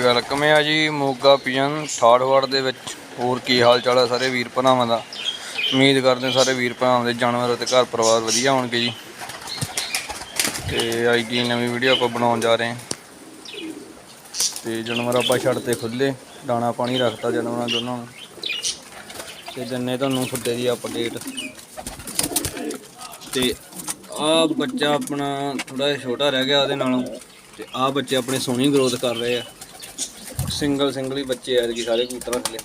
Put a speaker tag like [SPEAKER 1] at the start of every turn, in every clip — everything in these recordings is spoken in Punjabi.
[SPEAKER 1] ਵੈਲਕਮ ਹੈ ਜੀ, ਮੋਗਾ ਪੀਜਨ ਸਾੜਵੜ ਦੇ ਵਿੱਚ। ਹੋਰ ਕੀ ਹਾਲ ਚਾਲ ਹੈ ਸਾਰੇ ਵੀਰ ਭਰਾਵਾਂ ਦਾ? ਉਮੀਦ ਕਰਦੇ ਸਾਰੇ ਵੀਰ ਭਰਾਵਾਂ ਦੇ ਜਾਨਵਰ ਅਤੇ ਘਰ ਪਰਿਵਾਰ ਵਧੀਆ ਹੋਣਗੇ ਜੀ। ਤੇ ਅੱਜ ਦੀ ਨਵੀਂ ਵੀਡੀਓ ਆਪਾਂ ਬਣਾਉਣ ਜਾ ਰਹੇ ਹਾਂ। ਤੇ ਜਾਨਵਰ ਆਪਾਂ ਛੱਡ ਤੇ ਖੁੱਲੇ ਦਾਣਾ ਪਾਣੀ ਰੱਖਤਾ ਜਾਨਵਰਾਂ ਦੋਨਾਂ ਨੂੰ। ਤੇ ਜੰਨੇ ਤੁਹਾਨੂੰ ਫੁੱਟੇ ਦੀ ਅਪਡੇਟ ਤੇ ਆ ਬੱਚਾ ਆਪਣਾ ਥੋੜਾ ਜਿਹਾ ਛੋਟਾ ਰਹਿ ਗਿਆ ਉਹਦੇ ਨਾਲੋਂ। ਤੇ ਆ ਬੱਚੇ ਆਪਣੇ ਸੋਹਣੀ ਗਰੋਥ ਕਰ ਰਹੇ ਆ। ਸਿੰਗਲ ਸਿੰਗਲ ਹੀ ਬੱਚੇ ਆ ਜੀ, ਸਾਰੇ ਕਬੂਤਰਾਂ ਥੱਲੇ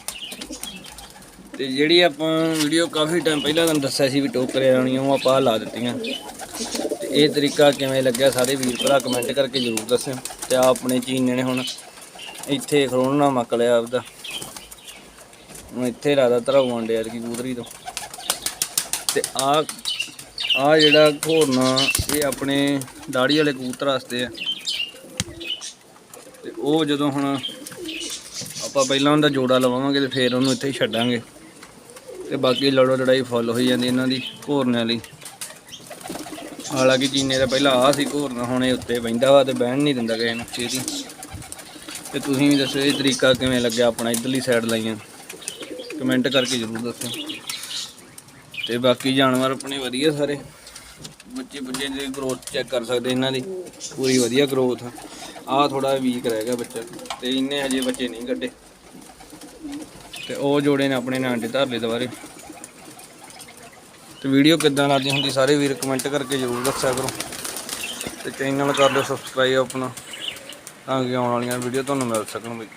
[SPEAKER 1] ਤੇ ਜਿਹੜੀ ਆਪਾਂ ਵੀਡੀਓ ਕਾਫੀ ਟਾਈਮ ਪਹਿਲਾਂ ਤੁਹਾਨੂੰ ਦੱਸਿਆ ਸੀ ਵੀ ਟੋਕਰੇ ਆਉਣੀਆਂ ਉਹ ਆਪਾਂ ਲਾ ਦਿੱਤੀਆਂ। ਤੇ ਇਹ ਤਰੀਕਾ ਕਿਵੇਂ ਲੱਗਿਆ, ਸਾਰੇ ਵੀਰ ਭਰਾ ਕਮੈਂਟ ਕਰਕੇ ਜ਼ਰੂਰ ਦੱਸਿਓ। ਤੇ ਆ ਆਪਣੇ ਚੀਨੇ ਨੇ ਹੁਣ ਇੱਥੇ ਖਲੋਣਾ ਮੱਕ ਲਿਆ ਆਪਦਾ। ਹੁਣ ਇੱਥੇ ਰਾਦਾ ਧਰਾਉਣ ਡਿਆ ਕਿ ਕਬੂਤਰੀ ਤੋਂ। ਤੇ ਆ ਆ ਜਿਹੜਾ ਘੋਰਨਾ, ਇਹ ਆਪਣੇ ਦਾੜੀ ਵਾਲੇ ਕਬੂਤਰ ਵਾਸਤੇ ਆ। ਤੇ ਉਹ ਜਦੋਂ ਹੁਣ ਆਪਾਂ ਪਹਿਲਾਂ ਉਹਦਾ ਜੋੜਾ ਲਵਾਵਾਂਗੇ ਤੇ ਫਿਰ ਉਹਨੂੰ ਇੱਥੇ ਹੀ ਛੱਡਾਂਗੇ। ਤੇ ਬਾਕੀ ਲੜੋ ਲੜਾਈ ਫੁੱਲ ਹੋਈ ਜਾਂਦੀ ਇਹਨਾਂ ਦੀ ਘੋਰਨਿਆਂ ਲਈ। ਹਾਲਾਂਕਿ ਚੀਨੇ ਦਾ ਪਹਿਲਾਂ ਆ ਸੀ ਘੋਰਨਾ, ਹੁਣ ਇਹ ਉੱਤੇ ਬੈਂਦਾ ਵਾ ਤੇ ਬਹਿਣ ਨਹੀਂ ਦਿੰਦਾ ਕਿਸੇ ਨੂੰ ਛੇਤੀ ਤੇ ਤੁਸੀਂ ਵੀ ਦੱਸੋ ਇਹ ਤਰੀਕਾ ਕਿਵੇਂ ਲੱਗਿਆ ਆਪਣਾ ਇਧਰਲੀ ਸਾਈਡ ਲਾਈਆਂ? ਕਮੈਂਟ ਕਰਕੇ ਜ਼ਰੂਰ ਦੱਸੋ। ਤੇ ਬਾਕੀ ਜਾਨਵਰ ਆਪਣੇ ਵਧੀਆ ਸਾਰੇ। ਬੱਚੇ ਬੱਚੇ ਦੀ ਗਰੋਥ ਚੈੱਕ ਕਰ ਸਕਦੇ ਇਹਨਾਂ ਦੀ। ਪੂਰੀ ਵਧੀਆ ਗਰੋਥ ਆ। ਥੋੜਾ ਵੀਕ ਰਹਿ ਗਿਆ ਬੱਚਾ। ਤੇ ਇਹਨੇ ਹਜੇ ਬੱਚੇ ਨਹੀਂ ਕੱਢੇ। ਤੇ ਉਹ ਜੋੜੇ ਨੇ ਆਪਣੇ ਨਾਂ ਤੇ ਧਰ ਲਏ ਦੁਬਾਰੇ। ਤੇ ਵੀਡੀਓ ਕਿੱਦਾਂ ਲੱਗਦੀ ਹੁੰਦੀ ਸਾਰੇ ਵੀਰ ਕਮੈਂਟ ਕਰਕੇ ਜ਼ਰੂਰ ਦੱਸਿਆ ਕਰੋ। ਤੇ ਚੈਨਲ ਕਰ ਲਿਓ ਸਬਸਕ੍ਰਾਈਬ ਆਪਣਾ, ਤਾਂ ਕਿ ਆਉਣ ਵਾਲੀਆਂ ਵੀਡੀਓ ਤੁਹਾਨੂੰ ਮਿਲ ਸਕਣ ਬਈ।